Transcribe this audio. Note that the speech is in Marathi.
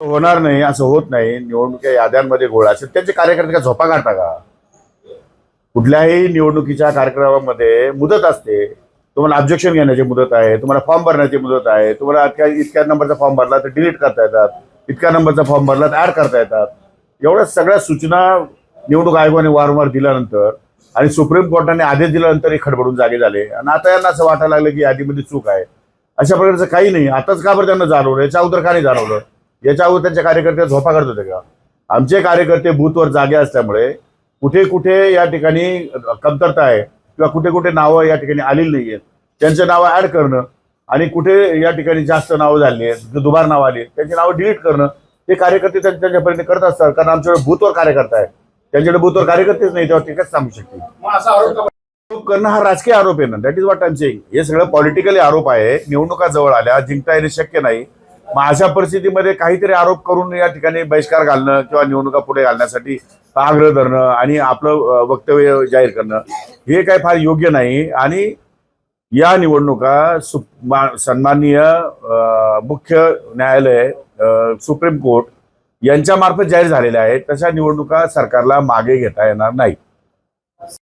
होणार नाही असं होत नाही. निवडणुकीच्या याद्यांमध्ये गोळा असेल. त्यांचे कार्यकर्ते का झोपा काढता का? कुठल्याही निवडणुकीच्या कार्यक्रमामध्ये मुदत असते. तुम्हाला ऑब्जेक्शन घेण्याची मुदत आहे तुम्हाला फॉर्म भरण्याची मुदत आहे तुम्हाला इतक्या इतक्या नंबरचा फॉर्म भरला तर डिलीट करता येतात. इतक्या नंबरचा फॉर्म भरला तर ऍड करता येतात. एवढ्या सगळ्या सूचना निवडणूक आयोगाने वारंवार दिल्यानंतर आणि सुप्रीम कोर्टाने आदेश दिल्यानंतर हे खडबडून जागे झाले. आणि आता यांना असं वाटायला लागलं की यादीमध्ये चूक आहे. अशा प्रकारचं काही नाही. आताच का बरं त्यांना जाणवलं? याच्या अगोदर का नाही जाणवलं? याच्या अगोदर त्यांच्या कार्यकर्ते झोपा करत होते का? आमचे कार्यकर्ते बूथवर जागे असल्यामुळे कुठे कुठे या ठिकाणी कमतरता आहे किंवा कुठे कुठे नावं या ठिकाणी आलेली नाही आहेत त्यांचे नावं ऍड करणं आणि कुठे या ठिकाणी जास्त नावं झाली आहेत दुबार नावं आली आहेत, त्यांची नावं डिलीट करणं हे कार्यकर्ते त्यांच्या त्यांच्यापर्यंत करत असतात कारण आमच्याकडे बूथवर कार्यकर्ता आहे त्यांच्याकडे बूथवर कार्यकर्तेच नाही तेव्हा ते कसं सांगू शकतील? करणं हा राजकीय आरोप आहे ना that is what I saying हे सगळं पॉलिटिकली आरोप आहे. निवडणुका जवळ आल्या जिंकता येणे शक्य नाही. मग अशा परिस्थितीमध्ये काहीतरी आरोप करून या ठिकाणी बहिष्कार घालणं किंवा निवडणुका पुढे घालण्यासाठी आग्रह धरणं आणि आपलं वक्तव्य जाहीर करणं हे काय फार योग्य नाही. आणि या निवडणुका सु मा- सन्माननीय मुख्य न्यायालय सुप्रीम कोर्ट यांच्यामार्फत जाहीर झालेल्या आहेत. तशा निवडणुका सरकारला मागे घेता येणार नाही